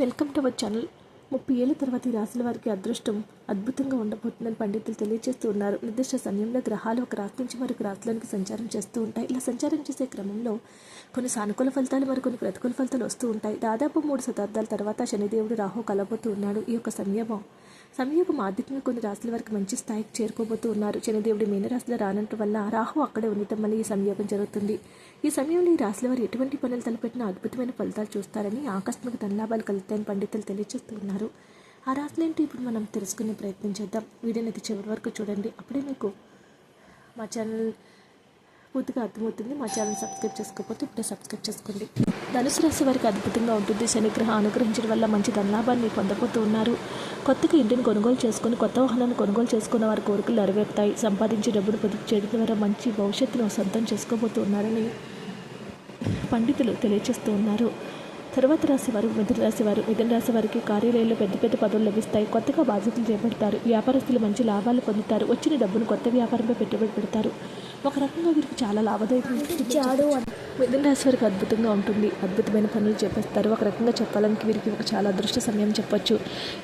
Welcome to our channel. ముప్పై ఏళ్ళ తర్వాత ఈ రాశుల వారికి అదృష్టం అద్భుతంగా ఉండబోతుందని పండితులు తెలియజేస్తూ ఉన్నారు. నిర్దిష్ట సమయంలో గ్రహాలు ఒక రాశి నుంచి మరొక రాశిలోనికి సంచారం చేస్తూ ఉంటాయి. ఇలా సంచారం చేసే క్రమంలో కొన్ని సానుకూల ఫలితాలు మరి కొన్ని ప్రతికూల ఫలితాలు వస్తూ ఉంటాయి. దాదాపు మూడు శతాబ్దాల తర్వాత శనిదేవుడు రాహు కలబోతూ ఉన్నాడు. ఈ యొక్క సంయమం సంయోగం ఆర్థికంగా కొన్ని రాశుల వరకు మంచి స్థాయికి చేరుకోబోతూ ఉన్నారు. శనిదేవుడి మీనరాశిలో రానట్టు వల్ల రాహు అక్కడే ఉండటం వల్ల ఈ సంయోగం జరుగుతుంది. ఈ సమయంలో ఈ రాశుల వారు ఎటువంటి పనులు తలపెట్టినా అద్భుతమైన ఫలితాలు చూస్తారని ఆకస్మిక ధనలాభాలు కలుగుతాయని పండితులు తెలియజేస్తున్నారు ఆ రాశులు ఏంటి? ఇప్పుడు మనం తెలుసుకునే ప్రయత్నం చేద్దాం. వీడియోని అయితే చివరి వరకు చూడండి. అప్పుడే మీకు మా ఛానల్ పూర్తిగా అర్థమవుతుంది. మా ఛానల్ సబ్స్క్రైబ్ చేసుకోకపోతే ఇప్పుడే సబ్స్క్రైబ్ చేసుకోండి. ధనుసు రాశి వారికి అద్భుతంగా ఉంటుంది. శనిగ్రహం అనుగ్రహించడం వల్ల మంచి ధనలాభాన్ని పొందబోతూ ఉన్నారు. కొత్తగా ఇంటిని కొనుగోలు చేసుకుని కొత్త వాహనాన్ని కొనుగోలు చేసుకున్న వారి కోరికలు నెరవేరుతాయి. సంపాదించి డబ్బును పొదుపు చేయడం ద్వారా మంచి భవిష్యత్తును సొంతం చేసుకోబోతున్నారని పండితులు తెలియజేస్తూ ఉన్నారు. తర్వాత రాశి వారు మిథున రాశి వారు మిథున రాశి వారికి కార్యాలయంలో పెద్ద పెద్ద పదవులు లభిస్తాయి. కొత్తగా బాధ్యతలు చేపడతారు. వ్యాపారస్తులు మంచి లాభాలు పొందుతారు. వచ్చిన డబ్బును కొత్త వ్యాపారంపై పెట్టుబడి పెడతారు. ఒక రకంగా వీరికి చాలా లాభదాయకం మిథున రాశి వారికి అద్భుతంగా ఉంటుంది. అద్భుతమైన పనులు చేపడతారు ఒక రకంగా చెప్పాలంటే వీరికి ఒక చాలా అదృష్ట సమయం చెప్పొచ్చు.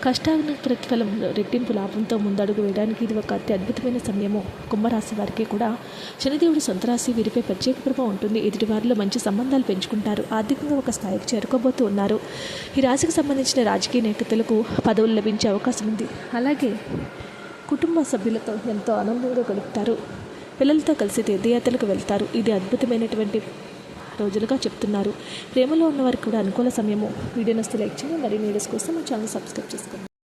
కష్టానికి ప్రతిఫలం రెట్టింపు లాభంతో ముందడుగు వేయడానికి ఇది ఒక అతి అద్భుతమైన సమయము. కుంభరాశి వారికి కూడా శనిదేవుడి సొంత రాశి వీరిపై ప్రత్యేక ప్రభావం ఉంటుంది. ఎదుటి వారిలో మంచి సంబంధాలు పెంచుకుంటారు. ఆర్థికంగా ఒక స్థాయికి చేరుకోబోతూ ఉన్నారు. ఈ రాశికి సంబంధించిన రాజకీయ నేతలకు పదవులు లభించే అవకాశం ఉంది. అలాగే కుటుంబ సభ్యులతో ఎంతో ఆనందంగా గడుపుతారు. పిల్లలతో కలిసి తీర్థయాత్రలకు వెళ్తారు. ఇది అద్భుతమైనటువంటి రోజులుగా చెప్తున్నారు. ప్రేమలో ఉన్నవారికి కూడా అనుకూల సమయము. వీడియో నస్తే లైక్ చేయండి. మరిన్ని వీడియోస్ కోసం మా ఛానల్ సబ్స్క్రైబ్ చేసుకోండి.